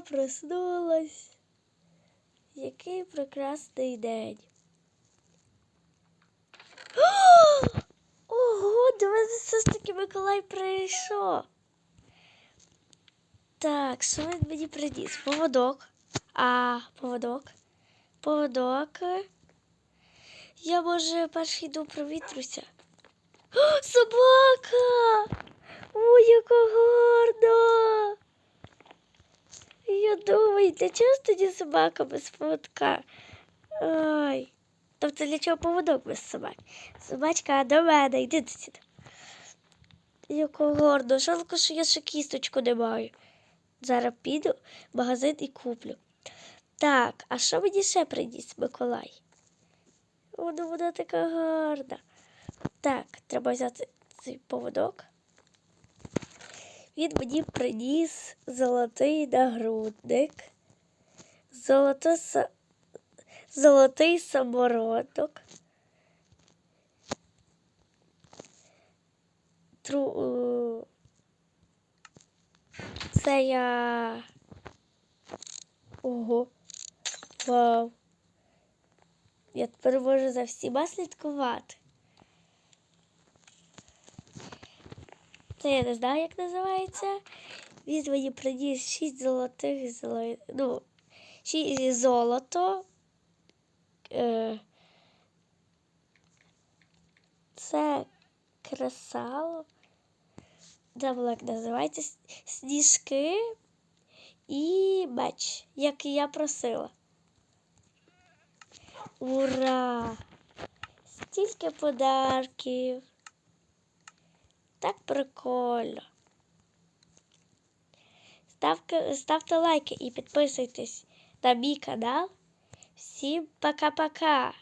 проснулась. Який прекрасний день. Ого, до мене все ж таки Миколай прийшов. Так, що він мені приніс? Поводок. А, поводок. Поводок. Я може перший йду провітрюся. О, собака! Ой, яка гарна! Я думаю, для чого ж тоді собака без поводка? Ой. Тобто для чого поводок без собаки? Собачка до мене, йди сюди. Яка гарна, жалко, що я ще кісточку не маю. Зараз піду в магазин і куплю. Так, а що мені ще приніс Миколай? Вона, вона така гарна. Так, треба взяти цей поводок. Він мені приніс золотий нагрудник, золото, золотий самородок. Тру... е, Це я. Ого. Вау. Я тепер можу за всіма слідкувати. Це я не знаю, як називається. Він мені приніс 6 золотих золо... ну, 6 золото. Е... Це кресало. Забула, як називається. Сніжки і меч, як я просила. Ура! Стільки подарків. Так прикольно. Ставте, ставте лайки і підписуйтесь на мій канал. Всім пока-пока!